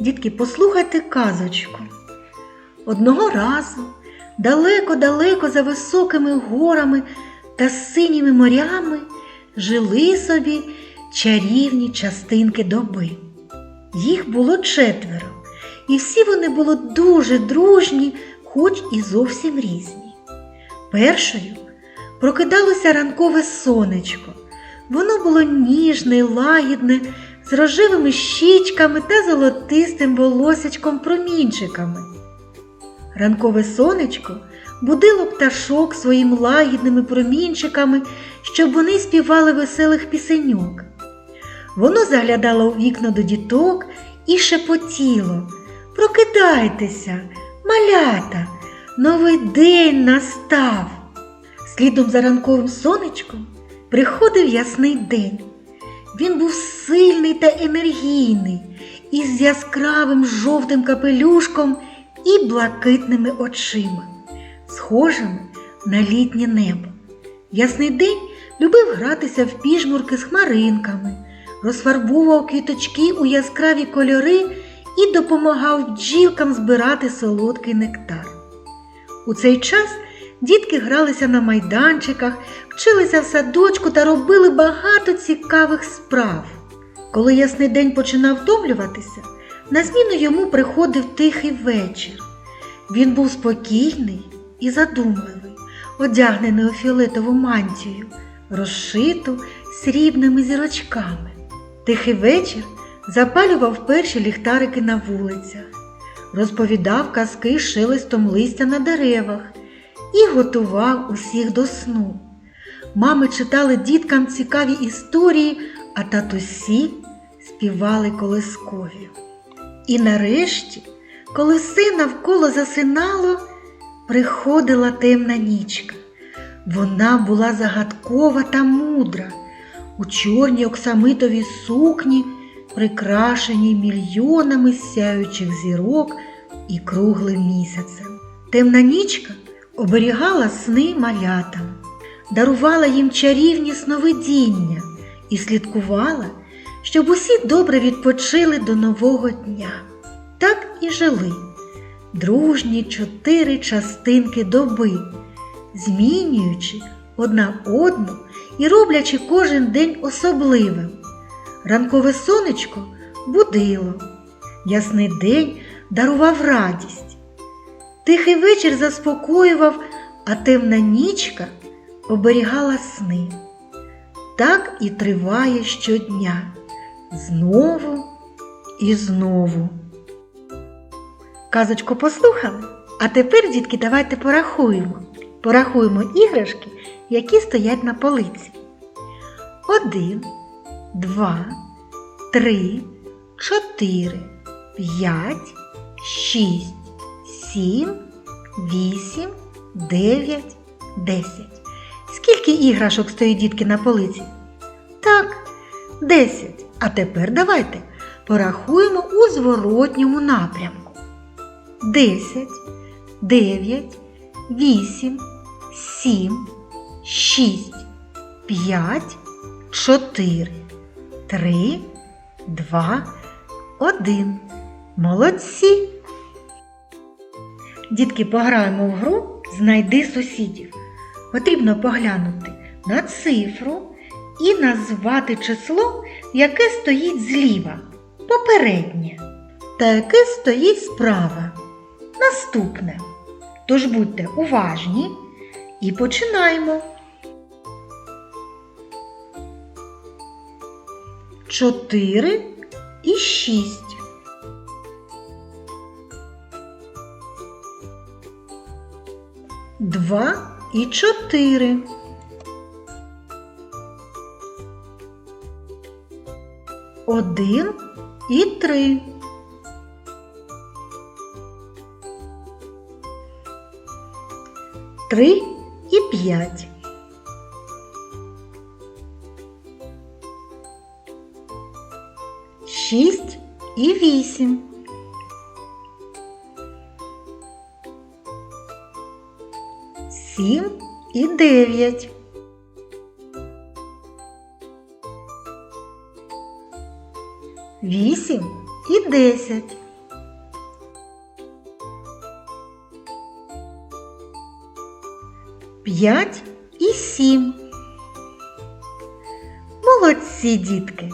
Дітки, послухайте казочку. Одного разу, далеко-далеко за високими горами та синіми морями, жили собі чарівні частинки доби. Їх було четверо, і всі вони були дуже дружні, хоч і зовсім різні. Першою прокидалося ранкове сонечко. Воно було ніжне, лагідне, з рожевими щічками та золотистим волосячком промінчиками. Ранкове сонечко будило пташок своїм лагідними промінчиками, щоб вони співали веселих пісеньок. Воно заглядало у вікна до діток і шепотіло Прокидайтеся, малята, новий день настав. Слідом за ранковим сонечком приходив ясний день. Він був сильний та енергійний, із яскравим жовтим капелюшком і блакитними очима, схожими на літнє небо. Ясний день любив гратися в піжмурки з хмаринками, розфарбовував квіточки у яскраві кольори і допомагав бджілкам збирати солодкий нектар. У цей час дітки гралися на майданчиках, вчилися в садочку та робили багато цікавих справ. Коли ясний день починав втомлюватися, на зміну йому приходив тихий вечір. Він був спокійний і задумливий, одягнений у фіолетову мантію, розшиту срібними зірочками. Тихий вечір запалював перші ліхтарики на вулицях, розповідав казки шелестом листя на деревах і готував усіх до сну. Мами читали діткам цікаві історії, а татусі співали колискові. І нарешті, коли все навколо засинало, приходила темна нічка. Вона була загадкова та мудра, у чорній оксамитовій сукні, прикрашеній мільйонами сяючих зірок і круглим місяцем. Темна нічка оберігала сни малятам, дарувала їм чарівні сновидіння і слідкувала, щоб усі добре відпочили до нового дня. Так і жили дружні чотири частинки доби, змінюючи одна одну і роблячи кожен день особливим. Ранкове сонечко будило, ясний день дарував радість. Тихий вечір заспокоював, а темна нічка оберігала сни. Так і триває щодня, знову і знову. Казочку послухали? А тепер, дітки, давайте порахуємо. Порахуємо іграшки, які стоять на полиці. Один, два, три, чотири, п'ять, шість, сім, вісім, дев'ять, десять. Скільки іграшок стоїть дітки на полиці? Так, десять. А тепер давайте порахуємо у зворотньому напрямку. Десять, дев'ять, вісім, сім, шість, п'ять, чотири, три, два, один. Молодці! Дітки, пограємо в гру Знайди сусідів. Потрібно поглянути на цифру і назвати число, яке стоїть зліва, попереднє, та яке стоїть справа. Наступне. Тож будьте уважні і починаємо. Чотири і шість. Два і чотири. Один і три. Три і п'ять. Шість і вісім. Сім і дев'ять. Вісім і десять. П'ять і сім. Молодці, дітки!